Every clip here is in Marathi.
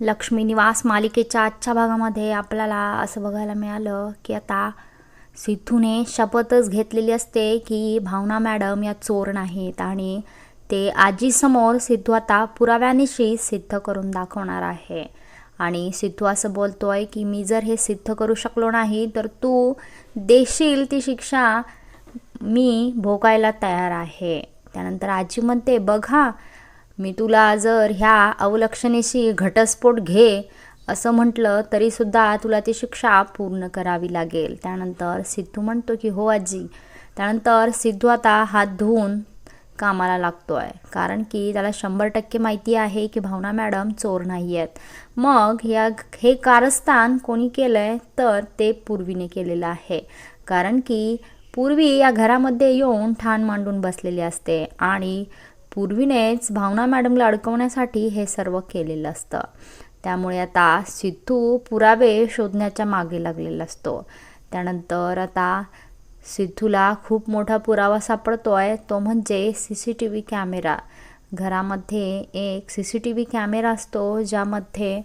लक्ष्मी निवास मालिकेच्या आजच्या भागामध्ये आपल्याला असं बघायला मिळालं की आता सिद्धूने शपथच घेतलेली असते की भावना मॅडम या चोर नाहीत आणि ते आजीसमोर सिद्धू आता पुराव्यानिशी सिद्ध करून दाखवणार आहे. आणि सिद्धू असं बोलतो आहे की मी जर हे सिद्ध करू शकलो नाही तर तू देशील ती शिक्षा मी भोगायला तयार आहे. त्यानंतर आजी म्हणते बघा मी तुला जर ह्या अवलक्षणेशी घटस्फोट घे असं म्हटलं तरीसुद्धा तुला ती शिक्षा पूर्ण करावी लागेल. त्यानंतर सिद्धू म्हणतो की हो आजी. त्यानंतर सिद्धू आता हात धुवून कामाला लागतो आहे कारण की त्याला शंभर टक्के माहिती आहे की भावना मॅडम चोर नाही आहेत मग या हे कारस्थान कोणी केलं आहे तर ते पूर्वीने केलेलं आहे. कारण की पूर्वी या घरामध्ये येऊन ठाण मांडून बसलेली असते. आणि पूर्वीनेच भावना मॅडमला अडकवण्यासाठी हे सर्व केलेलं असतं. त्यामुळे आता सिद्धू पुरावे शोधण्याच्या मागे लागलेला असतो. त्यानंतर आता सिद्धूला खूप मोठा पुरावा सापडतो आहे तो म्हणजे C C T V camera. घरामध्ये एक C C T V camera असतो ज्यामध्ये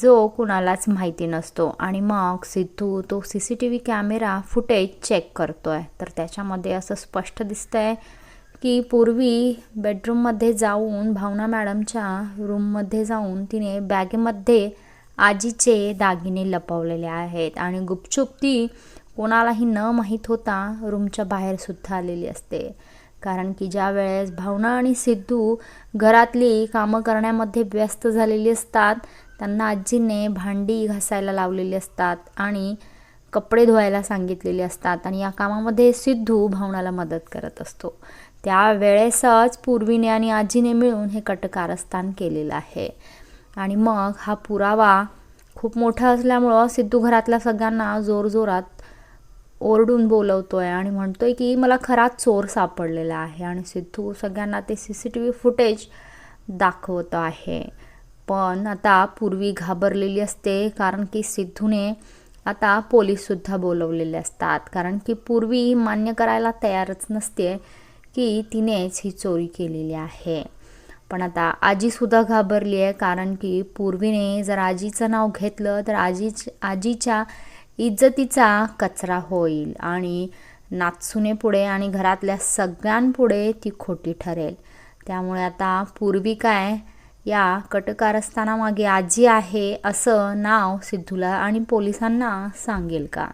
जो कुणालाच माहिती नसतो. आणि मग सिद्धू तो C C T V camera footage check करतो आहे तर त्याच्यामध्ये असं स्पष्ट दिसतं आहे की पूर्वी बेडरूममध्ये जाऊन भावना मॅडमच्या रूममध्ये जाऊन तिने बॅगेमध्ये आजीचे दागिने लपवलेले आहेत. आणि गुपचूप ती कोणालाही न माहीत होता रूमच्या बाहेरसुद्धा आलेली असते. कारण की ज्या वेळेस भावना आणि सिद्धू घरातली कामं करण्यामध्ये व्यस्त झालेली असतात त्यांना आजीने भांडी घासायला लावलेली असतात आणि कपडे धुवायला सांगितलेले असतात आणि या कामामध्ये सिद्धू भावनाला मदत करत असतो. त्यावेळेसच पूर्वीने आणि आजीने मिळून हे कटकारस्थान केलेलं आहे. आणि मग हा पुरावा खूप मोठा असल्यामुळं सिद्धू घरातल्या सगळ्यांना जोरजोरात ओरडून बोलवतोय आणि म्हणतोय की मला खरा चोर सापडलेला आहे. आणि सिद्धू सगळ्यांना ते C C T V footage दाखवत आहे. पण आता पूर्वी घाबरलेली असते कारण की सिद्धूने आता पोलीससुद्धा बोलवलेले असतात. कारण की पूर्वी मान्य करायला तयारच नसते की तिनेच ही चोरी केलेली आहे. पण आता आजीसुद्धा घाबरली आहे कारण की पूर्वीने जर आजीचं नाव घेतलं तर आजी आजीच्या इज्जतीचा कचरा होईल आणि नाचुनेपुढे आणि घरातल्या सगळ्यांपुढे ती खोटी ठरेल. त्यामुळे आता पूर्वी काय या कटकारस्थानामागे आजी आहे असं नाव सिद्धूला आणि पोलिसांना सांगेल का?